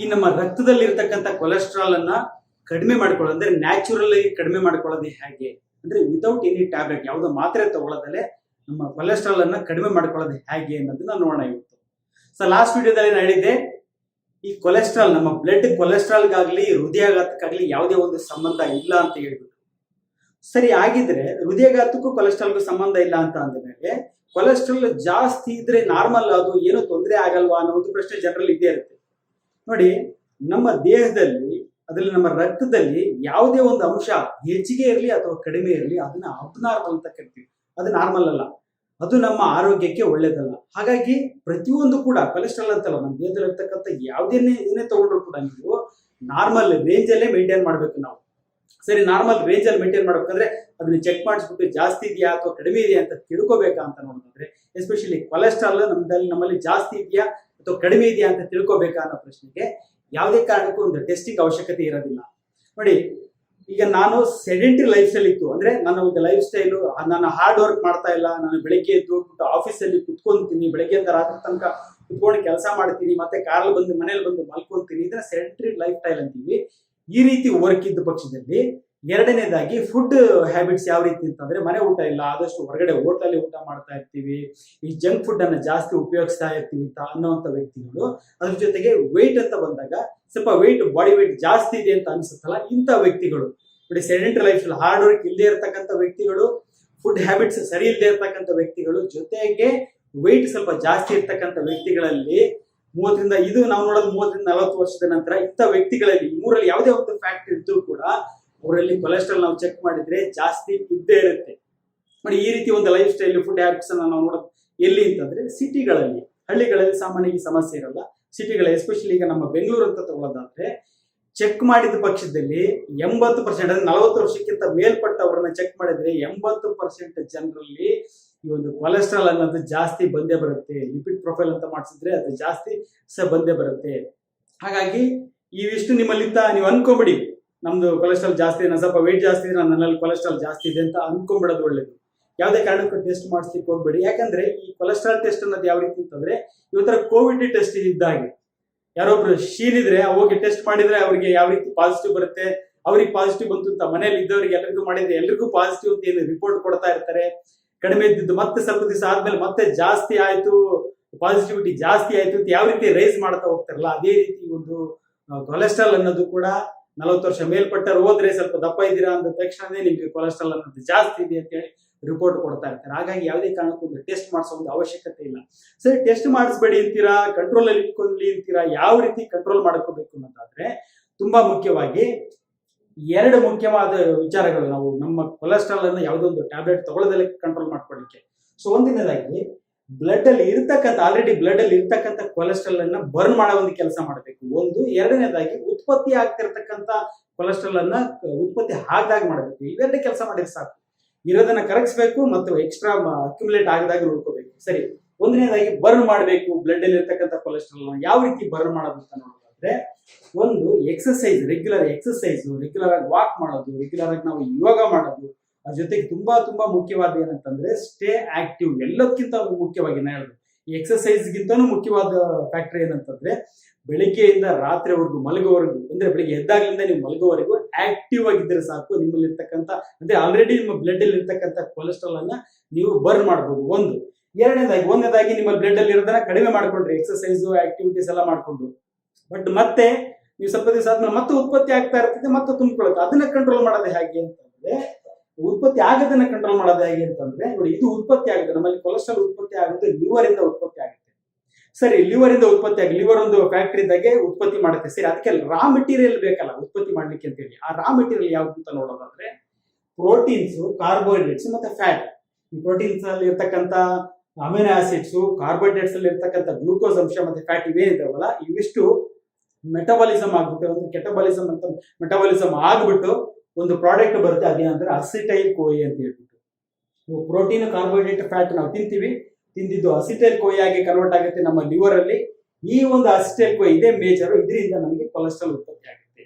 ಈ ನಮ್ಮ ರಕ್ತದಲ್ಲಿರ್ತಕ್ಕಂಥ ಕೊಲೆಸ್ಟ್ರಾಲ್ ಅನ್ನ ಕಡಿಮೆ ಮಾಡ್ಕೊಳ್ಳೋದು ಅಂದ್ರೆ ನ್ಯಾಚುರಲ್ ಆಗಿ ಕಡಿಮೆ ಮಾಡ್ಕೊಳ್ಳೋದು ಹೇಗೆ? ಅಂದ್ರೆ ವಿತೌಟ್ ಎನಿ ಟ್ಯಾಬ್ಲೆಟ್ ಯಾವುದೋ ಮಾತ್ರೆ ತಗೊಳ್ಳೋದಲ್ಲೇ ನಮ್ಮ ಕೊಲೆಸ್ಟ್ರಾಲ್ ಅನ್ನ ಕಡಿಮೆ ಮಾಡ್ಕೊಳ್ಳೋದು ಹೇಗೆ ಅನ್ನೋದನ್ನ ನೋಡೋಣ ಇವತ್ತು. ಸೊ ಲಾಸ್ಟ್ ವಿಡಿಯೋದಲ್ಲಿ ನಾನು ಹೇಳಿದ್ದೆ, ಈ ಕೊಲೆಸ್ಟ್ರಾಲ್ ನಮ್ಮ ಬ್ಲಡ್ ಕೊಲೆಸ್ಟ್ರಾಲ್ಗಾಗ್ಲಿ ಹೃದಯಾಘಾತಕ್ಕಾಗ್ಲಿ ಯಾವುದೇ ಒಂದು ಸಂಬಂಧ ಇಲ್ಲ ಅಂತ ಹೇಳ್ಬಿಟ್ಟು. ಸರಿ ಆಗಿದ್ರೆ ಹೃದಯಾಘಾತಕ್ಕೂ ಕೊಲೆಸ್ಟ್ರಾಲ್ಗೂ ಸಂಬಂಧ ಇಲ್ಲ ಅಂತ ಅಂದಮೇಲೆ ಕೊಲೆಸ್ಟ್ರಾಲ್ ಜಾಸ್ತಿ ಇದ್ರೆ ನಾರ್ಮಲ್ ಅದು, ಏನು ತೊಂದರೆ ಆಗಲ್ವಾ ಅನ್ನೋ ಒಂದು ಪ್ರಶ್ನೆ ಜನರಲ್ಲಿ ಇದ್ದೇ ಇರುತ್ತೆ. ನೋಡಿ, ನಮ್ಮ ದೇಹದಲ್ಲಿ, ಅದರಲ್ಲಿ ನಮ್ಮ ರಕ್ತದಲ್ಲಿ ಯಾವುದೇ ಒಂದು ಅಂಶ ಹೆಚ್ಚಿಗೆ ಇರಲಿ ಅಥವಾ ಕಡಿಮೆ ಇರಲಿ, ಅದನ್ನ ಅಬ್ನಾರ್ಮಲ್ ಅಂತ ಕರಿತೀವಿ. ಅದು ನಾರ್ಮಲ್ ಅಲ್ಲ. ಅದು ನಮ್ಮ ಆರೋಗ್ಯಕ್ಕೆ ಒಳ್ಳೇದಲ್ಲ. ಹಾಗಾಗಿ ಪ್ರತಿಯೊಂದು ಕೂಡ ಕೊಲೆಸ್ಟ್ರಾಲ್ ಅಂತಲ್ಲ, ನಮ್ಮ ದೇಹದಲ್ಲಿ ಇರ್ತಕ್ಕಂಥ ಯಾವುದೇ ಏನೇ ತಗೊಂಡ್ರು ಕೂಡ ನೀವು ನಾರ್ಮಲ್ ರೇಂಜಲ್ಲೇ ಮೇಂಟೈನ್ ಮಾಡಬೇಕು ನಾವು. ಸರಿ ನಾರ್ಮಲ್ ರೇಂಜಲ್ಲಿ ಮೇಂಟೈನ್ ಮಾಡ್ಬೇಕಂದ್ರೆ ಅದನ್ನ ಚೆಕ್ ಮಾಡಿಸ್ಬಿಟ್ಟು ಜಾಸ್ತಿ ಇದೆಯಾ ಅಥವಾ ಕಡಿಮೆ ಇದೆಯಾ ಅಂತ ತಿಳ್ಕೊಬೇಕಾ ಅಂತ ನೋಡಿದ್ರೆ ಎಸ್ಪೆಷಲಿ ಕೊಲೆಸ್ಟ್ರಾಲ್ ನಮ್ಮದಲ್ಲಿ ನಮ್ಮಲ್ಲಿ ಜಾಸ್ತಿ ಇದೆಯಾ ಅಥವಾ ಕಡಿಮೆ ಇದೆಯಾ ಅಂತ ತಿಳ್ಕೋಬೇಕಾ ಅನ್ನೋ ಪ್ರಶ್ನೆಗೆ ಯಾವುದೇ ಕಾರಣಕ್ಕೂ ಒಂದು ಟೆಸ್ಟಿಂಗ್ ಅವಶ್ಯಕತೆ ಇರೋದಿಲ್ಲ. ನೋಡಿ, ಈಗ ನಾನು ಸೆಡೆಂಟ್ರಿ ಲೈಫ್ ಸ್ಟೈಲ್ ಇತ್ತು. ಅಂದ್ರೆ ನನ್ನ ಒಂದು ಲೈಫ್ ಸ್ಟೈಲು ನಾನು ಹಾರ್ಡ್ ವರ್ಕ್ ಮಾಡ್ತಾ ಇಲ್ಲ, ನಾನು ಬೆಳಿಗ್ಗೆ ಎದ್ದು ಹೋಗ್ಬಿಟ್ಟು ಆಫೀಸಲ್ಲಿ ಕುತ್ಕೊಂತೀನಿ ಬೆಳಿಗ್ಗೆಯಿಂದ ರಾತ್ರಿ ತನಕ ಕುತ್ಕೊಂಡು ಕೆಲಸ ಮಾಡ್ತೀನಿ, ಮತ್ತೆ ಕಾರಲ್ಲಿ ಬಂದು ಮನೇಲಿ ಬಂದು ಮಲ್ಕೊಂತೀನಿ, ಇದನ್ನ ಸೆಡೆಂಟ್ರಿ ಲೈಫ್ ಸ್ಟೈಲ್ ಅಂತೀವಿ. ಈ ರೀತಿ ವರ್ಕ್ ಇದ್ದ ಪಕ್ಷದಲ್ಲಿ ಎರಡನೇದಾಗಿ ಫುಡ್ ಹ್ಯಾಬಿಟ್ಸ್ ಯಾವ ರೀತಿ ಅಂತಂದ್ರೆ ಮನೆ ಊಟ ಇಲ್ಲ, ಆದಷ್ಟು ಹೊರಗಡೆ ಹೋಟೆಲ್ ಊಟ ಮಾಡ್ತಾ ಇರ್ತೀವಿ, ಈ ಜಂಕ್ ಫುಡ್ ಅನ್ನ ಜಾಸ್ತಿ ಉಪಯೋಗಿಸ್ತಾ ಇರ್ತೀವಿ ಅಂತ ಅನ್ನೋಂಥ ವ್ಯಕ್ತಿಗಳು, ಅದ್ರ ಜೊತೆಗೆ ವೆಯ್ಟ್ ಅಂತ ಬಂದಾಗ ಸ್ವಲ್ಪ ವೆಯ್ಟ್ ಬಾಡಿ ವೆಯ್ಟ್ ಜಾಸ್ತಿ ಇದೆ ಅಂತ ಅನ್ಸುತ್ತಲ್ಲ ಇಂಥ ವ್ಯಕ್ತಿಗಳು. ನೋಡಿ ಸೆಡೆಂಟ್ರಿ ಲೈಫ್ ಹಾರ್ಡ್ ವರ್ಕ್ ಇಲ್ಲದೆ ಇರತಕ್ಕಂಥ ವ್ಯಕ್ತಿಗಳು ಫುಡ್ ಹ್ಯಾಬಿಟ್ಸ್ ಸರಿ ಇಲ್ಲದೆ ಇರತಕ್ಕಂಥ ವ್ಯಕ್ತಿಗಳು ಜೊತೆಗೆ ವೆಯ್ಟ್ ಸ್ವಲ್ಪ ಜಾಸ್ತಿ ಇರ್ತಕ್ಕಂಥ ವ್ಯಕ್ತಿಗಳಲ್ಲಿ ಮೂವತ್ತರಿಂದ, ಇದು ನಾವು ನೋಡೋದು ಮೂವತ್ತರಿಂದ ನಲವತ್ತು ವರ್ಷದ ನಂತರ ಇಂಥ ವ್ಯಕ್ತಿಗಳಲ್ಲಿ ಮೂರಲ್ಲಿ ಯಾವುದೇ ಒಂದು ಫ್ಯಾಕ್ಟ್ ಇದ್ರೂ ಕೂಡ ಅವರಲ್ಲಿ ಕೊಲೆಸ್ಟ್ರಾಲ್ ನಾವು ಚೆಕ್ ಮಾಡಿದ್ರೆ ಜಾಸ್ತಿ ಇದ್ದೇ ಇರುತ್ತೆ. ನೋಡಿ, ಈ ರೀತಿ ಒಂದು ಲೈಫ್ ಸ್ಟೈಲ್ ಫುಡ್ ಹ್ಯಾಬಿಟ್ಸ್ ಅನ್ನ ನಾವು ನೋಡೋದು. ಎಲ್ಲಿ ಅಂತಂದ್ರೆ ಸಿಟಿಗಳಲ್ಲಿ ಹಳ್ಳಿಗಳಲ್ಲಿ ಸಾಮಾನ್ಯವಾಗಿ ಸಮಸ್ಯೆ ಇರಲ್ಲ. ಸಿಟಿಗಳ ಎಸ್ಪೆಷಲಿ ಈಗ ನಮ್ಮ ಬೆಂಗಳೂರು ಅಂತ ತಗೊಳ್ಳೋದಾದ್ರೆ ಚೆಕ್ ಮಾಡಿದ ಪಕ್ಷದಲ್ಲಿ ಎಂಬತ್ತು ಪರ್ಸೆಂಟ್ ಅಂದ್ರೆ ನಲವತ್ತು ವರ್ಷಕ್ಕಿಂತ ಮೇಲ್ಪಟ್ಟವರನ್ನ ಚೆಕ್ ಮಾಡಿದ್ರೆ ಎಂಬತ್ತು ಪರ್ಸೆಂಟ್ ಜನರಲ್ಲಿ ಈ ಒಂದು ಕೊಲೆಸ್ಟ್ರಾಲ್ ಅನ್ನೋದು ಜಾಸ್ತಿ ಬಂದೇ ಬರುತ್ತೆ. ಲಿಪಿಡ್ ಪ್ರೊಫೈಲ್ ಅಂತ ಮಾಡಿಸಿದ್ರೆ ಅದು ಜಾಸ್ತಿ ಸಹ ಬಂದೇ ಬರುತ್ತೆ. ಹಾಗಾಗಿ ಇವಿಷ್ಟು ನಿಮ್ಮಲ್ಲಿಂದ ನೀವು ಅನ್ಕೊಂಬಿಡಿ. ನಮ್ದು ಕೊಲೆಸ್ಟ್ರಾಲ್ ಜಾಸ್ತಿ ಇದೆ ಸ್ವಲ್ಪ ವೆಯ್ಟ್ ಜಾಸ್ತಿ ಇದೆ ನನ್ನಲ್ಲಿ ಕೊಲೆಸ್ಟ್ರಾಲ್ ಜಾಸ್ತಿ ಇದೆ ಅಂತ ಅನ್ಕೊಂಡ್ಬಿಡೋದು ಒಳ್ಳೇದು. ಯಾವುದೇ ಕಾರಣಕ್ಕೂ ಟೆಸ್ಟ್ ಮಾಡಿಸ್ಲಿಕ್ಕೆ ಹೋಗ್ಬೇಡಿ. ಯಾಕಂದ್ರೆ ಈ ಕೊಲೆಸ್ಟ್ರಾಲ್ ಟೆಸ್ಟ್ ಅನ್ನೋದು ಯಾವ ರೀತಿ ಅಂತಂದ್ರೆ ಇವತ್ತರ ಕೋವಿಡ್ ಟೆಸ್ಟ್ ಇದ್ದಾಗೆ ಯಾರೊಬ್ರು ಶೀಲಿದ್ರೆ ಹೋಗಿ ಟೆಸ್ಟ್ ಮಾಡಿದ್ರೆ ಅವ್ರಿಗೆ ಯಾವ ರೀತಿ ಪಾಸಿಟಿವ್ ಬರುತ್ತೆ, ಅವ್ರಿಗೆ ಪಾಸಿಟಿವ್ ಬಂತು ಅಂತ ಮನೇಲಿ ಇದ್ದವ್ರಿಗೆ ಎಲ್ಲರಿಗೂ ಮಾಡಿದ್ರೆ ಎಲ್ರಿಗೂ ಪಾಸಿಟಿವ್ ಅಂತ ಏನು ರಿಪೋರ್ಟ್ ಕೊಡ್ತಾ ಇರ್ತಾರೆ. ಕಡಿಮೆ ಇದ್ದಿದ್ದು ಮತ್ತೆ ಸ್ವಲ್ಪ ದಿವಸ ಆದ್ಮೇಲೆ ಮತ್ತೆ ಜಾಸ್ತಿ ಆಯ್ತು ಪಾಸಿಟಿವಿಟಿ ಜಾಸ್ತಿ ಆಯ್ತು ಅಂತ ಯಾವ ರೀತಿ ರೈಸ್ ಮಾಡ್ತಾ ಹೋಗ್ತಾರಲ್ಲ, ಅದೇ ರೀತಿ ಒಂದು ಕೊಲೆಸ್ಟ್ರಾಲ್ ಅನ್ನೋದು ಕೂಡ ನಲವತ್ತು ವರ್ಷ ಮೇಲ್ಪಟ್ಟರು ಹೋದ್ರೆ ಸ್ವಲ್ಪ ದಪ್ಪ ಇದ್ದೀರಾ ಅಂದ ತಕ್ಷಣನೇ ನಿಮ್ಗೆ ಕೊಲೆಸ್ಟ್ರಾಲ್ ಅನ್ನೋದು ಜಾಸ್ತಿ ಇದೆ ಅಂತ ಹೇಳಿ ರಿಪೋರ್ಟ್ ಕೊಡ್ತಾ ಇರ್ತಾರೆ. ಹಾಗಾಗಿ ಯಾವುದೇ ಕಾರಣಕ್ಕೂ ಒಂದು ಟೆಸ್ಟ್ ಮಾಡಿಸೋ ಒಂದು ಅವಶ್ಯಕತೆ ಇಲ್ಲ. ಸರಿ ಟೆಸ್ಟ್ ಮಾಡಿಸ್ಬೇಡಿ ಅಂತೀರಾ ಕಂಟ್ರೋಲ್ ಅಲ್ಲಿ ಇಟ್ಕೊಳ್ಳಿ ಅಂತೀರಾ, ಯಾವ ರೀತಿ ಕಂಟ್ರೋಲ್ ಮಾಡ್ಕೋಬೇಕು ಅನ್ನೋದಾದ್ರೆ ತುಂಬಾ ಮುಖ್ಯವಾಗಿ ಎರಡು ಮುಖ್ಯವಾದ ವಿಚಾರಗಳು ನಾವು ನಮ್ಮ ಕೊಲೆಸ್ಟ್ರಾಲ್ ಅನ್ನು ಯಾವುದೋ ಒಂದು ಟ್ಯಾಬ್ಲೆಟ್ ತಗೊಳ್ಳೋದಲ್ಲೇ ಕಂಟ್ರೋಲ್ ಮಾಡ್ಕೊಳ್ಳಿಕ್ಕೆ. ಸೊ ಒಂದಿನದಾಗಿ ಬ್ಲಡ್ ಅಲ್ಲಿ ಇರ್ತಕ್ಕಂಥ ಆಲ್ರೆಡಿ ಬ್ಲಡ್ ಅಲ್ಲಿ ಇರ್ತಕ್ಕಂಥ ಕೊಲೆಸ್ಟ್ರಾಲ್ ಅನ್ನ ಬರ್ನ್ ಮಾಡೋ ಒಂದು ಕೆಲಸ ಮಾಡಬೇಕು. ಒಂದು, ಎರಡನೇದಾಗಿ ಉತ್ಪತ್ತಿ ಆಗ್ತಿರ್ತಕ್ಕಂಥ ಕೊಲೆಸ್ಟ್ರಾಲ್ ಅನ್ನ ಉತ್ಪತ್ತಿ ಆಗದಾಗ ಮಾಡಬೇಕು. ಇವೆರಡೇ ಕೆಲಸ ಮಾಡಿದ್ರೆ ಸಾಕು. ಇರೋದನ್ನ ಕರಗಿಸ್ಬೇಕು ಮತ್ತು ಎಕ್ಸ್ಟ್ರಾ ಅಕ್ಯುಮುಲೇಟ್ ಆಗದಾಗ ನೋಡ್ಕೋಬೇಕು. ಸರಿ. ಒಂದನೇದಾಗಿ ಬರ್ನ್ ಮಾಡಬೇಕು. ಬ್ಲಡ್ ಅಲ್ಲಿ ಇರ್ತಕ್ಕಂಥ ಕೊಲೆಸ್ಟ್ರಾಲ್ ಯಾವ ರೀತಿ ಬರ್ನ್ ಮಾಡೋದು ಅಂತ ನೋಡೋದಾದ್ರೆ, ಒಂದು ಎಕ್ಸಸೈಸ್ ರೆಗ್ಯುಲರ್ ಎಕ್ಸಸೈಸ್ ರೆಗ್ಯುಲರ್ ಆಗಿ ವಾಕ್ ಮಾಡೋದು ರೆಗ್ಯುಲರ್ ಆಗಿ ನಾವು ಯೋಗ ಮಾಡೋದು ಜೊತೆಗೆ ತುಂಬಾ ತುಂಬಾ ಮುಖ್ಯವಾದ ಏನಂತಂದ್ರೆ ಸ್ಟೇ ಆಕ್ಟಿವ್ ಎಲ್ಲಕ್ಕಿಂತ ಮುಖ್ಯವಾಗಿ ನಾ ಹೇಳಿದ್ರು ಈ ಎಕ್ಸಸೈಸ್ಗಿಂತನೂ ಮುಖ್ಯವಾದ ಫ್ಯಾಕ್ಟರ್ ಏನಂತಂದ್ರೆ ಬೆಳಿಗ್ಗೆಯಿಂದ ರಾತ್ರಿವರೆಗೂ ಮಲಗೋವರೆಗೂ ಅಂದ್ರೆ ಬೆಳಿಗ್ಗೆ ಎದ್ದಾಗಲಿಂದ ನೀವು ಮಲಗೋವರೆಗೂ ಆಕ್ಟಿವ್ ಆಗಿದ್ರೆ ಸಾಕು. ನಿಮ್ಮಲ್ಲಿ ಇರ್ತಕ್ಕಂಥ ಅಂದ್ರೆ ಆಲ್ರೆಡಿ ನಿಮ್ಮ ಬ್ಲಡ್ ಅಲ್ಲಿ ಇರ್ತಕ್ಕಂಥ ಕೊಲೆಸ್ಟ್ರಾಲ್ ಅನ್ನ ನೀವು ಬರ್ನ್ ಮಾಡ್ಬೋದು. ಒಂದು. ಎರಡನೇದಾಗಿ, ಒಂದನೇದಾಗಿ ನಿಮ್ಮ ಬ್ಲಡ್ ಅಲ್ಲಿ ಇರೋದನ್ನ ಕಡಿಮೆ ಮಾಡ್ಕೊಂಡ್ರಿ. ಎಕ್ಸಸೈಸ್ ಆಕ್ಟಿವಿಟೀಸ್ ಎಲ್ಲ ಮಾಡ್ಕೊಂಡು. ಬಟ್ ಮತ್ತೆ ನೀವು ಸ್ವಲ್ಪ ದಿವಸ ಆದ್ಮೇಲೆ ಮತ್ತೆ ಉತ್ಪತ್ತಿ ಆಗ್ತಾ ಇರ್ತದೆ, ಮತ್ತೆ ತುಂಬಿಕೊಳ್ಳುತ್ತೆ. ಅದನ್ನ ಕಂಟ್ರೋಲ್ ಮಾಡೋದು ಹೇಗೆ ಅಂತಂದ್ರೆ ಉತ್ಪತ್ತಿ ಆಗದನ್ನ ಕಂಟ್ರೋಲ್ ಮಾಡೋದು ಹೇಗೆ ಅಂತಂದ್ರೆ, ನೋಡಿ ಇದು ಉತ್ಪತ್ತಿ ಆಗುತ್ತೆ. ನಮ್ಮಲ್ಲಿ ಕೊಲೆಸ್ಟ್ರಾಲ್ ಉತ್ಪತ್ತಿ ಆಗುತ್ತೆ ಲಿವರ್ ಇಂದ ಉತ್ಪತ್ತಿ ಆಗುತ್ತೆ. ಸರಿ ಲಿವರ್ ಇಂದ ಉತ್ಪತ್ತಿ ಆಗಿ ಲಿವರ್ ಒಂದು ಫ್ಯಾಕ್ಟರಿ ಇದ್ದಾಗೆ ಉತ್ಪತ್ತಿ ಮಾಡುತ್ತೆ. ಸರಿ, ಅದಕ್ಕೆ ರಾ ಮೆಟೀರಿಯಲ್ ಬೇಕಲ್ಲ, ಉತ್ಪತ್ತಿ ಮಾಡ್ಲಿಕ್ಕೆ ಅಂತೇಳಿ ಆ ರಾ ಮೆಟೀರಿಯಲ್ ಯಾವ್ದು ಅಂತ ನೋಡೋದಾದ್ರೆ ಪ್ರೋಟೀನ್ಸ್ ಕಾರ್ಬೋಹೈಡ್ರೇಟ್ಸ್ ಮತ್ತೆ ಫ್ಯಾಟ್ ಈ ಪ್ರೋಟೀನ್ಸ್ ಅಲ್ಲಿ ಇರ್ತಕ್ಕಂಥ ಅಮಿನೋ ಆಸಿಡ್ಸ್ ಕಾರ್ಬೋಹೈಡ್ರೇಟ್ಸ್ ಅಲ್ಲಿ ಇರ್ತಕ್ಕಂಥ ಗ್ಲೂಕೋಸ್ ಅಂಶ ಮತ್ತೆ ಫ್ಯಾಟ್ ಇವೇನಿದಾವಲ್ಲ, ಇವಿಷ್ಟು ಮೆಟಬಾಲಿಸಮ್ ಆಗ್ಬಿಟ್ಟು ಒಂದು ಕೆಟಬಾಲಿಸಮ್ ಅಂತ ಮೆಟಬಾಲಿಸಮ್ ಆಗ್ಬಿಟ್ಟು ಒಂದು ಪ್ರಾಡಕ್ಟ್ ಬರುತ್ತೆ ಅದೇನಂದ್ರೆ ಅಸಿಟೈಲ್ ಕೋಯಿ ಅಂತ ಹೇಳ್ಬಿಟ್ಟು. ಪ್ರೋಟೀನ್ ಕಾರ್ಬೋಹೈಡ್ರೇಟ್ ಫ್ಯಾಟ್ ನಾವು ತಿಂತೀವಿ. ತಿಂದಿದ್ದು ಅಸಿಟೈಲ್ ಕೋಯಿ ಆಗಿ ಕನ್ವರ್ಟ್ ಆಗುತ್ತೆ ನಮ್ಮ ಲಿವರ್ ಅಲ್ಲಿ. ಈ ಒಂದು ಅಸಿಟೈಲ್ ಕೋಯಿ ಇದೇ ಮೇಜರ್ ಇದರಿಂದ ನಮಗೆ ಕೊಲೆಸ್ಟ್ರಾಲ್ ಉತ್ಪತ್ತಿ ಆಗುತ್ತೆ.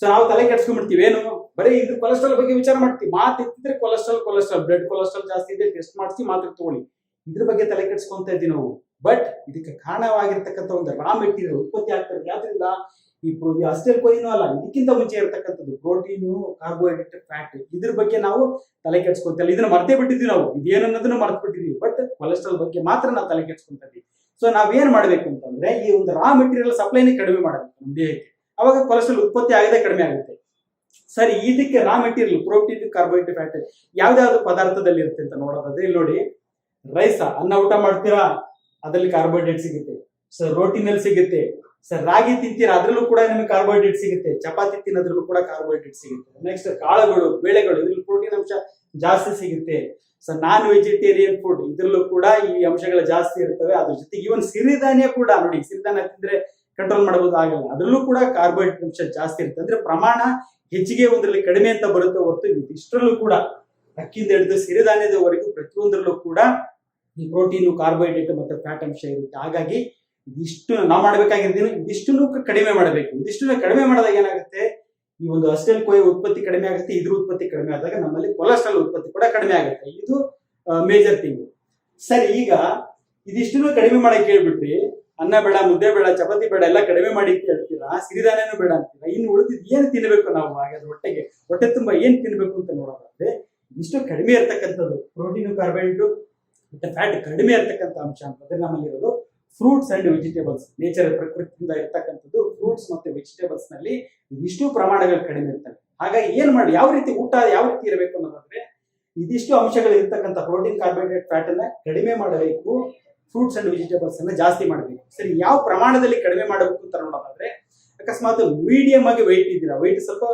ಸೊ ನಾವು ತಲೆ ಕೆಡ್ಸ್ಕೊಂಡ್ಬಿಡ್ತೀವಿ, ಏನು? ಬರೀ ಇದು ಕೊಲೆಸ್ಟ್ರಾಲ್ ಬಗ್ಗೆ ವಿಚಾರ ಮಾಡ್ತೀವಿ. ಮಾತು ಎತ್ತಿದ್ರೆ ಕೊಲೆಸ್ಟ್ರಾಲ್ ಕೊಲೆಸ್ಟ್ರಾಲ್ ಬ್ಲಡ್ ಕೊಲೆಸ್ಟ್ರಾಲ್ ಜಾಸ್ತಿ ಇದೆ ಟೆಸ್ಟ್ ಮಾಡಿಸಿ ಮಾತ್ರ ತಗೊಳ್ಳಿ. ಇದ್ರ ಬಗ್ಗೆ ತಲೆ ಕೆಡ್ಸ್ಕೊಂತ ಇದ್ದೀವಿ ನಾವು. ಬಟ್ ಇದಕ್ಕೆ ಕಾರಣವಾಗಿರ್ತಕ್ಕಂಥ ಒಂದು ರಾ ಮೆಟೀರಿಯಲ್ ಉತ್ಪತ್ತಿ ಆಗ್ತಿರೋದು ಯಾವ್ದ್ರಿಂದ ಈ ಈ ಅಸ್ಟೆಲ್ ಕೊಯ್ನೂ ಅಲ್ಲ, ಇದಕ್ಕಿಂತ ಮುಂಚೆ ಇರತಕ್ಕಂಥದ್ದು ಪ್ರೋಟೀನು ಕಾರ್ಬೋಹೈಡ್ರೇಟ್ ಫ್ಯಾಟ್ ಇದ್ರ ಬಗ್ಗೆ ನಾವು ತಲೆ ಕೆಡ್ಸ್ಕೊಂತಿಲ್ಲ. ಇದನ್ನ ಮರ್ತೇ ಬಿಟ್ಟಿದ್ವಿ ನಾವು. ಇದೇನನ್ನೋದನ್ನ ಮರ್ತು ಬಿಟ್ಟಿದ್ವಿ. ಬಟ್ ಕೊಲೆಸ್ಟ್ರಾಲ್ ಬಗ್ಗೆ ಮಾತ್ರ ನಾವು ತಲೆ ಕೆಡ್ಸ್ಕೊಂತ ಇದ್ವಿ ಸೊ ನಾವೇನ್ ಮಾಡ್ಬೇಕು ಅಂತಂದ್ರೆ ಈ ಒಂದು ರಾ ಮೆಟೀರಿಯಲ್ ಸಪ್ಲೈನೇ ಕಡಿಮೆ ಮಾಡಬೇಕು ನಮ್ಮ ದೇಹಕ್ಕೆ. ಅವಾಗ ಕೊಲೆಸ್ಟ್ರಾಲ್ ಉತ್ಪತ್ತಿ ಆಗದೆ ಕಡಿಮೆ ಆಗುತ್ತೆ. ಸರಿ, ಇದಕ್ಕೆ raw material protein carbohydrate fat ಯಾವ್ದಾವ್ದು ಪದಾರ್ಥದಲ್ಲಿ ಇರುತ್ತೆ ಅಂತ ನೋಡೋದಾದ್ರೆ ಇಲ್ಲಿ ನೋಡಿ ರೈಸ ಅನ್ನ ಊಟ ಮಾಡ್ತೀರಾ? ಅದರಲ್ಲಿ ಕಾರ್ಬೋಹೈಡ್ರೇಟ್ ಸಿಗುತ್ತೆ. ಸರ್ ರೋಟಿನಲ್ಲಿ ಸಿಗುತ್ತೆ. ಸರ್, ರಾಗಿ ತಿಂತೀರ? ಅದ್ರಲ್ಲೂ ಕೂಡ ನಿಮಗೆ ಕಾರ್ಬೋಹೈಡ್ರೇಟ್ ಸಿಗುತ್ತೆ. ಚಪಾತಿ ತಿನ್ನೋದ್ರಲ್ಲೂ ಕೂಡ ಕಾರ್ಬೋಹೈಡ್ರೇಟ್ ಸಿಗುತ್ತೆ. ನೆಕ್ಸ್ಟ್ ಕಾಳುಗಳು, ಬೇಳೆಗಳು, ಇದ್ರಲ್ಲಿ ಪ್ರೋಟೀನ್ ಅಂಶ ಜಾಸ್ತಿ ಸಿಗುತ್ತೆ. ಸರ್ ನಾನ್ ವೆಜಿಟೇರಿಯನ್ ಫುಡ್ ಇದ್ರಲ್ಲೂ ಕೂಡ ಈ ಅಂಶಗಳು ಜಾಸ್ತಿ ಇರ್ತವೆ. ಅದ್ರ ಜೊತೆಗೆ ಇವನ್ ಸಿರಿಧಾನ್ಯ ಕೂಡ, ನೋಡಿ ಸಿರಿಧಾನ್ಯ ತಿಂದ್ರೆ ಕಂಟ್ರೋಲ್ ಮಾಡಬಹುದು ಆಗಲ್ಲ ಅದ್ರಲ್ಲೂ ಕೂಡ ಕಾರ್ಬೋಹೈಡ್ರೇಟ್ ಅಂಶ ಜಾಸ್ತಿ ಇರುತ್ತೆ. ಅಂದ್ರೆ ಪ್ರಮಾಣ ಹೆಚ್ಚಿಗೆ ಒಂದರಲ್ಲಿ ಕಡಿಮೆ ಅಂತ ಬರುತ್ತೆ ಹೊರತು ಇಷ್ಟರಲ್ಲೂ ಕೂಡ ಅಕ್ಕಿಯಿಂದ ಹಿಡಿದು ಸಿರಿಧಾನ್ಯದವರೆಗೂ ಪ್ರತಿಯೊಂದರಲ್ಲೂ ಕೂಡ ಪ್ರೋಟೀನು ಕಾರ್ಬೋಹೈಡ್ರೇಟ್ ಮತ್ತೆ ಫ್ಯಾಟ್ ಅಂಶ ಇರುತ್ತೆ. ಹಾಗಾಗಿ ಇದಿಷ್ಟು ನಾವು ಮಾಡಬೇಕಾಗಿರೋದೇನು ಇದಿಷ್ಟು ಕಡಿಮೆ ಮಾಡಬೇಕು. ಇದಿಷ್ಟು ಕಡಿಮೆ ಮಾಡಿದಾಗ ಏನಾಗುತ್ತೆ? ಈ ಒಂದು ಅಸ್ಟೆಲ್ ಕೊಯ್ ಉತ್ಪತ್ತಿ ಕಡಿಮೆ ಆಗುತ್ತೆ, ಇದ್ರ ಉತ್ಪತ್ತಿ ಕಡಿಮೆ ಆದಾಗ ನಮ್ಮಲ್ಲಿ ಕೊಲೆಸ್ಟ್ರಾಲ್ ಉತ್ಪತ್ತಿ ಕೂಡ ಕಡಿಮೆ ಆಗುತ್ತೆ. ಇದು ಮೇಜರ್ ಥಿಂಗ್ ಸರಿ, ಈಗ ಇದಿಷ್ಟು ಕಡಿಮೆ ಮಾಡಕ್ಕೆ ಹೇಳ್ಬಿಟ್ರಿ. ಅನ್ನ ಬೇಡ, ಮುದ್ದೆ ಬೇಡ, ಚಪಾತಿ ಬೇಡ, ಎಲ್ಲ ಕಡಿಮೆ ಮಾಡಿ ಅಂತ ಹೇಳ್ತೀರಾ? ಸಿರಿಧಾನ್ಯನೂ ಬೇಡ ಅಂತೀರಾ? ಇನ್ನು ಉಳಿದಿದ್ ಏನು ತಿನ್ಬೇಕು ನಾವು ಹಾಗಾದ್ರೆ ಹೊಟ್ಟೆಗೆ ಹೊಟ್ಟೆ ತುಂಬಾ ಏನ್ ತಿನ್ಬೇಕು ಅಂತ ನೋಡೋದಾದ್ರೆ ಇಷ್ಟು ಕಡಿಮೆ ಇರ್ತಕ್ಕಂಥದ್ದು ಪ್ರೋಟೀನು ಕಾರ್ಬೋಹೈಡ್ರೇಟ್ ಮತ್ತೆ ಫ್ಯಾಟ್ ಕಡಿಮೆ ಇರ್ತಕ್ಕಂಥ ಅಂಶ ಅಂತಂದ್ರೆ ನಮ್ಮಲ್ಲಿರೋದು ಫ್ರೂಟ್ಸ್ ಅಂಡ್ ವೆಜಿಟೇಬಲ್ಸ್ ನೇಚರ್ ಪ್ರಕೃತಿಯಿಂದ ಇರ್ತಕ್ಕಂಥದ್ದು ಫ್ರೂಟ್ಸ್ ಮತ್ತೆ ವೆಜಿಟೇಬಲ್ಸ್ನಲ್ಲಿ ಇದಿಷ್ಟು ಪ್ರಮಾಣಗಳು ಕಡಿಮೆ ಇರ್ತವೆ. ಹಾಗಾಗಿ ಏನ್ ಮಾಡಿ, ಯಾವ ರೀತಿ ಊಟ ಯಾವ ರೀತಿ ಇರಬೇಕು ಅನ್ನೋದಾದ್ರೆ, ಇದಿಷ್ಟು ಅಂಶಗಳು ಇರ್ತಕ್ಕಂಥ ಪ್ರೋಟೀನ್ ಕಾರ್ಬೋಹೈಡ್ರೇಟ್ ಫ್ಯಾಟ್ ಅನ್ನ ಕಡಿಮೆ ಮಾಡಬೇಕು ಫ್ರೂಟ್ಸ್ ಅಂಡ್ ವೆಜಿಟೇಬಲ್ಸ್ ಅನ್ನ ಜಾಸ್ತಿ ಮಾಡಬೇಕು. ಸರಿ, ಯಾವ ಪ್ರಮಾಣದಲ್ಲಿ ಕಡಿಮೆ ಮಾಡಬೇಕು ಅಂತ ನೋಡೋದಾದ್ರೆ, ಅಕಸ್ಮಾತ್ ಮೀಡಿಯಂ ಆಗಿ ವೆಯ್ಟ್ ಇದ್ದೀರಾ ವೆಯ್ಟ್ ಸ್ವಲ್ಪ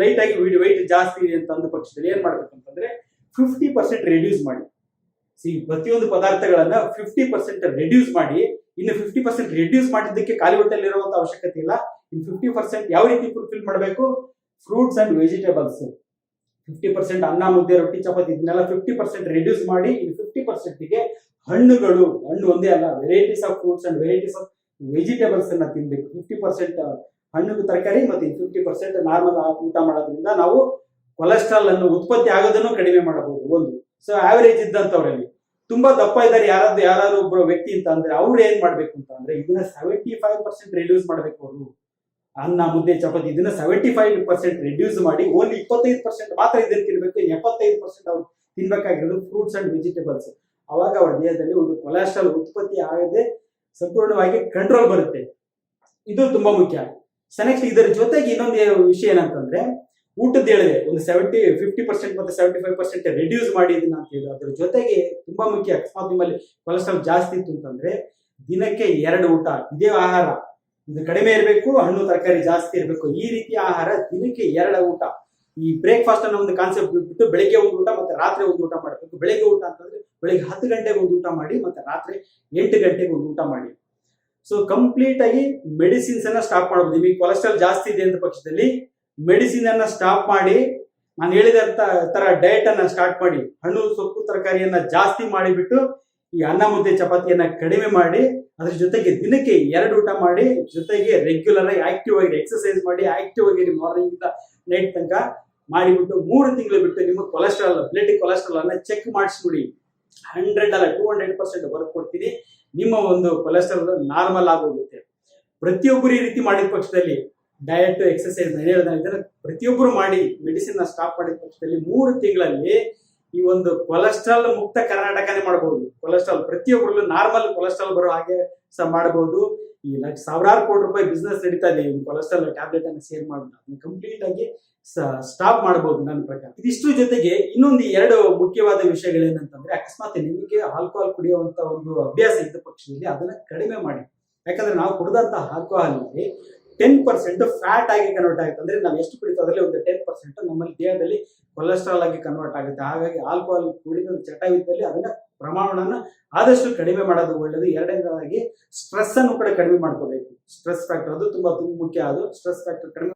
ಲೈಟ್ ಆಗಿ ವೆಯ್ಟ್ ಜಾಸ್ತಿ ಇದೆ ಅಂತ ಅಂದ ಪಕ್ಷದಲ್ಲಿ ಏನ್ ಮಾಡ್ಬೇಕು ಅಂತಂದ್ರೆ ಫಿಫ್ಟಿ ಪರ್ಸೆಂಟ್ ರೆಡ್ಯೂಸ್ ಮಾಡಿ. ಸಿ, ಪ್ರತಿಯೊಂದು ಪದಾರ್ಥಗಳನ್ನ ಫಿಫ್ಟಿ ಪರ್ಸೆಂಟ್ ರೆಡ್ಯೂಸ್ ಮಾಡಿ ಇನ್ನು ಫಿಫ್ಟಿ ಪರ್ಸೆಂಟ್ ರಿಡ್ಯೂಸ್ ಮಾಡಿದ್ದಕ್ಕೆ ಖಾಲಿ ಹೊಟ್ಟೆಯಲ್ಲಿ ಇರುವಂತ ಅವಶ್ಯಕತೆ ಇಲ್ಲ. ಇನ್ನು ಫಿಫ್ಟಿ ಪರ್ಸೆಂಟ್ ಯಾವ ರೀತಿ ಫುಲ್ಫಿಲ್ ಮಾಡಬೇಕು? Fruits and vegetables fifty percent ಅನ್ನ, ಮುದ್ದೆ, ರೊಟ್ಟಿ, ಚಪಾತಿ, ಇದನ್ನೆಲ್ಲ ಫಿಫ್ಟಿ ಪರ್ಸೆಂಟ್ ರಿಡ್ಯೂಸ್ ಮಾಡಿ, ಇನ್ನು ಫಿಫ್ಟಿ ಪರ್ಸೆಂಟ್ಗೆ ಹಣ್ಣುಗಳು, ಹಣ್ಣು ಒಂದೇ ಅಲ್ಲ varieties of fruits and varieties of vegetables ಅನ್ನ ತಿನ್ಬೇಕು. ಫಿಫ್ಟಿ ಪರ್ಸೆಂಟ್ ಹಣ್ಣು ತರಕಾರಿ ಮತ್ತೆ ಫಿಫ್ಟಿ ಪರ್ಸೆಂಟ್ ನಾರ್ಮಲ್ ಊಟ ಮಾಡೋದ್ರಿಂದ ನಾವು ಕೊಲೆಸ್ಟ್ರಾಲ್ ಅನ್ನು ಉತ್ಪತ್ತಿ ಆಗೋದನ್ನು ಕಡಿಮೆ ಮಾಡಬಹುದು. ಒಂದು. ಸೊ ಆವರೇಜ್ ಇದ್ದಂತವರಲ್ಲಿ. ತುಂಬಾ ದಪ್ಪ ಇದ್ದಾರೆ. ಯಾರಾದ್ರು ಯಾರಾದ್ರು ಒಬ್ಬ ವ್ಯಕ್ತಿ ಅಂತ ಅಂದ್ರೆ ಅವ್ರು ಏನ್ ಮಾಡ್ಬೇಕು ಅಂತ ಅಂದ್ರೆ ಇದನ್ನ ಸೆವೆಂಟಿ ಫೈವ್ ಪರ್ಸೆಂಟ್ ರಿಡ್ಯೂಸ್ ಮಾಡ್ಬೇಕು ಅವರು. ಅನ್ನ, ಮುದ್ದೆ, ಚಪಾತಿ ಇದನ್ನ ಸೆವೆಂಟಿ ಫೈವ್ ಪರ್ಸೆಂಟ್ ರಿಡ್ಯೂಸ್ ಮಾಡಿ ಓನ್ಲಿ ಇಪ್ಪತ್ತೈದು ಪರ್ಸೆಂಟ್ ಮಾತ್ರ ಇದನ್ನ ತಿನ್ಬೇಕು. ಎಪ್ಪತ್ತೈದು ಪರ್ಸೆಂಟ್ ಅವ್ರು ತಿನ್ಬೇಕಾಗಿರೋದು ಫ್ರೂಟ್ಸ್ ಅಂಡ್ ವೆಜಿಟೇಬಲ್ಸ್ ಅವಾಗ ಅವರ ದೇಹದಲ್ಲಿ ಒಂದು ಕೊಲೆಸ್ಟ್ರಾಲ್ ಉತ್ಪತ್ತಿ ಆಗದೆ ಸಂಪೂರ್ಣವಾಗಿ ಕಂಟ್ರೋಲ್ ಬರುತ್ತೆ. ಇದು ತುಂಬಾ ಮುಖ್ಯ. ನೆಕ್ಸ್ಟ್ ಇದರ ಜೊತೆಗೆ ಇನ್ನೊಂದು ವಿಷಯ ಏನಂತಂದ್ರೆ ಊಟದ ಹೇಳಿದೆ, ಒಂದು ಸೆವೆಂಟಿ ಫಿಫ್ಟಿ ಪರ್ಸೆಂಟ್ ಮತ್ತೆ ಸೆವೆಂಟಿ ಫೈವ್ ಪರ್ಸೆಂಟ್ ರಿಡ್ಯೂಸ್ ಮಾಡಿದ್ದೀನಿ ಅಂತ ಹೇಳಿ ಅದ್ರ ಜೊತೆಗೆ ತುಂಬಾ ಮುಖ್ಯ, ಅಕಸ್ಮಾತ್ ನಿಮ್ಮಲ್ಲಿ ಕೊಲೆಸ್ಟ್ರಾಲ್ ಜಾಸ್ತಿ ಇತ್ತು ಅಂತಂದ್ರೆ ದಿನಕ್ಕೆ ಎರಡು ಊಟ, ಇದೇ ಆಹಾರ. ಇದು ಕಡಿಮೆ ಇರಬೇಕು, ಹಣ್ಣು, ತರಕಾರಿ ಜಾಸ್ತಿ ಇರಬೇಕು. ಈ ರೀತಿಯ ಆಹಾರ ದಿನಕ್ಕೆ ಎರಡು ಊಟ. ಈ ಬ್ರೇಕ್ಫಾಸ್ಟ್ ಅನ್ನೋ ಒಂದು ಕಾನ್ಸೆಪ್ಟ್ ಬಿಟ್ಬಿಟ್ಟು ಬೆಳಿಗ್ಗೆ ಒಂದು ಊಟ ಮತ್ತೆ ರಾತ್ರಿ ಒಂದು ಊಟ ಮಾಡಬೇಕು. ಬೆಳಿಗ್ಗೆ ಊಟ ಅಂತಂದ್ರೆ ಬೆಳಿಗ್ಗೆ ಹತ್ತು ಗಂಟೆಗೆ ಒಂದು ಊಟ ಮಾಡಿ ಮತ್ತೆ ರಾತ್ರಿ ಎಂಟು ಗಂಟೆಗೆ ಒಂದು ಊಟ ಮಾಡಿ. ಸೊ ಕಂಪ್ಲೀಟ್ ಆಗಿ ಮೆಡಿಸಿನ್ಸ್ ಅನ್ನ ಸ್ಟಾಪ್ ಮಾಡಬಹುದು ನಿಮಗೆ ಕೊಲೆಸ್ಟ್ರಾಲ್ ಜಾಸ್ತಿ ಇದೆ ಅಂತ ಪಕ್ಷದಲ್ಲಿ ಮೆಡಿಸಿನ್ ಅನ್ನ ಸ್ಟಾಪ್ ಮಾಡಿ, ನಾನು ಹೇಳಿದ ತರ ಡಯಟ್ ಅನ್ನ ಸ್ಟಾರ್ಟ್ ಮಾಡಿ, ಹಣ್ಣು, ಸೊಪ್ಪು, ತರಕಾರಿಯನ್ನ ಜಾಸ್ತಿ ಮಾಡಿಬಿಟ್ಟು, ಈ ಅನ್ನ ಮುದ್ದೆ ಚಪಾತಿಯನ್ನ ಕಡಿಮೆ ಮಾಡಿ, ಅದ್ರ ಜೊತೆಗೆ ದಿನಕ್ಕೆ ಎರಡು ಊಟ ಮಾಡಿ, ಜೊತೆಗೆ ರೆಗ್ಯುಲರ್ ಆಗಿ ಆಕ್ಟಿವ್ ಆಗಿ ಎಕ್ಸಸೈಸ್ ಮಾಡಿ ಆಕ್ಟಿವ್ ಆಗಿ ಮಾರ್ನಿಂಗ್ ಇಂದ ನೈಟ್ ತನಕ ಮಾಡಿಬಿಟ್ಟು ಮೂರು ತಿಂಗಳು ಬಿಟ್ಟು ನಿಮ್ಮ ಕೊಲೆಸ್ಟ್ರಾಲ್ ಬ್ಲಡ್ ಕೊಲೆಸ್ಟ್ರಾಲ್ ಅನ್ನ ಚೆಕ್ ಮಾಡಿಸ್ಬಿಡಿ. ಹಂಡ್ರೆಡ್ ಅಲ್ಲ ಟೂ ಹಂಡ್ರೆಡ್ ಪರ್ಸೆಂಟ್ ಬರೆದು ಕೊಡ್ತೀನಿ. ನಿಮ್ಮ ಒಂದು ಕೊಲೆಸ್ಟ್ರಾಲ್ ನಾರ್ಮಲ್ ಆಗೋಗುತ್ತೆ ಪ್ರತಿಯೊಬ್ಬರು ಈ ರೀತಿ ಮಾಡಿದ ಪಕ್ಷದಲ್ಲಿ ಡಯಟ್ ಎಕ್ಸರ್ಸೈಸ್ ಹೇಳಿದ್ರೆ ಪ್ರತಿಯೊಬ್ಬರು ಮಾಡಿ ಮೆಡಿಸಿನ್ ಸ್ಟಾಪ್ ಮಾಡಿದ ಪಕ್ಷದಲ್ಲಿ ಮೂರು ತಿಂಗಳಲ್ಲಿ ಈ ಒಂದು ಕೊಲೆಸ್ಟ್ರಾಲ್ ಮುಕ್ತ ಕರ್ನಾಟಕನೇ ಮಾಡಬಹುದು ಕೊಲೆಸ್ಟ್ರಾಲ್ ಪ್ರತಿಯೊಬ್ಬರಲ್ಲೂ ನಾರ್ಮಲ್ ಕೊಲೆಸ್ಟ್ರಾಲ್ ಬರೋ ಹಾಗೆ ಸಹ ಮಾಡಬಹುದು ಈ ಲಕ್ಷ ಸಾವಿರಾರು ಕೋಟಿ ರೂಪಾಯಿ ಬಿಸ್ನೆಸ್ ನಡೀತಾ ಇದೆ. ಈ ಕೊಲೆಸ್ಟ್ರಾಲ್ ಟ್ಯಾಬ್ಲೆಟ್ ಅನ್ನು ಸೇರ್ ಮಾಡ್ಬಿಟ್ಟು ಕಂಪ್ಲೀಟ್ ಆಗಿ ಸ್ಟಾಪ್ ಮಾಡಬಹುದು ನನ್ನ ಪ್ರಕಾರ. ಇದಿಷ್ಟು ಜೊತೆಗೆ ಇನ್ನೊಂದು ಎರಡು ಮುಖ್ಯವಾದ ವಿಷಯಗಳೇನಂತಂದ್ರೆ ಅಕಸ್ಮಾತ್ ನಿಮಗೆ ಆಲ್ಕೋಹಾಲ್ ಕುಡಿಯುವಂತ ಒಂದು ಅಭ್ಯಾಸ ಇದ್ದ ಪಕ್ಷದಲ್ಲಿ ಅದನ್ನ ಕಡಿಮೆ ಮಾಡಿ. ಯಾಕಂದ್ರೆ ನಾವು ಕುಡಿದಂತ ಆಲ್ಕೋಹಾಲ್ ಟೆನ್ ಪರ್ಸೆಂಟ್ ಫ್ಯಾಟ್ ಆಗಿ ಕನ್ವರ್ಟ್ ಆಗುತ್ತೆ. ಅಂದ್ರೆ ನಾವು ಎಷ್ಟು ಕುಡಿತೋ ಅದರಲ್ಲಿ ಒಂದು ಟೆನ್ ಪರ್ಸೆಂಟ್ ನಮ್ಮಲ್ಲಿ ದೇಹದಲ್ಲಿ ಕೊಲೆಸ್ಟ್ರಾಲ್ ಆಗಿ ಕನ್ವರ್ಟ್ ಆಗುತ್ತೆ. ಹಾಗಾಗಿ ಆಲ್ಕೋಹಾಲ್ ಕುಡಿದ ಚಟವಿದ್ದಲ್ಲಿ ಅದನ್ನ ಪ್ರಮಾಣವನ್ನು ಆದಷ್ಟು ಕಡಿಮೆ ಮಾಡೋದು ಒಳ್ಳೆಯದು ಎರಡನೇದಾಗಿ ಸ್ಟ್ರೆಸ್ ಅನ್ನು ಕೂಡ ಕಡಿಮೆ ಮಾಡ್ಕೋಬೇಕು. ಸ್ಟ್ರೆಸ್ ಫ್ಯಾಕ್ಟರ್ ಅದು ತುಂಬಾ ತುಂಬಾ ಮುಖ್ಯ. ಅದು ಸ್ಟ್ರೆಸ್ ಫ್ಯಾಕ್ಟರ್ ಕಡಿಮೆ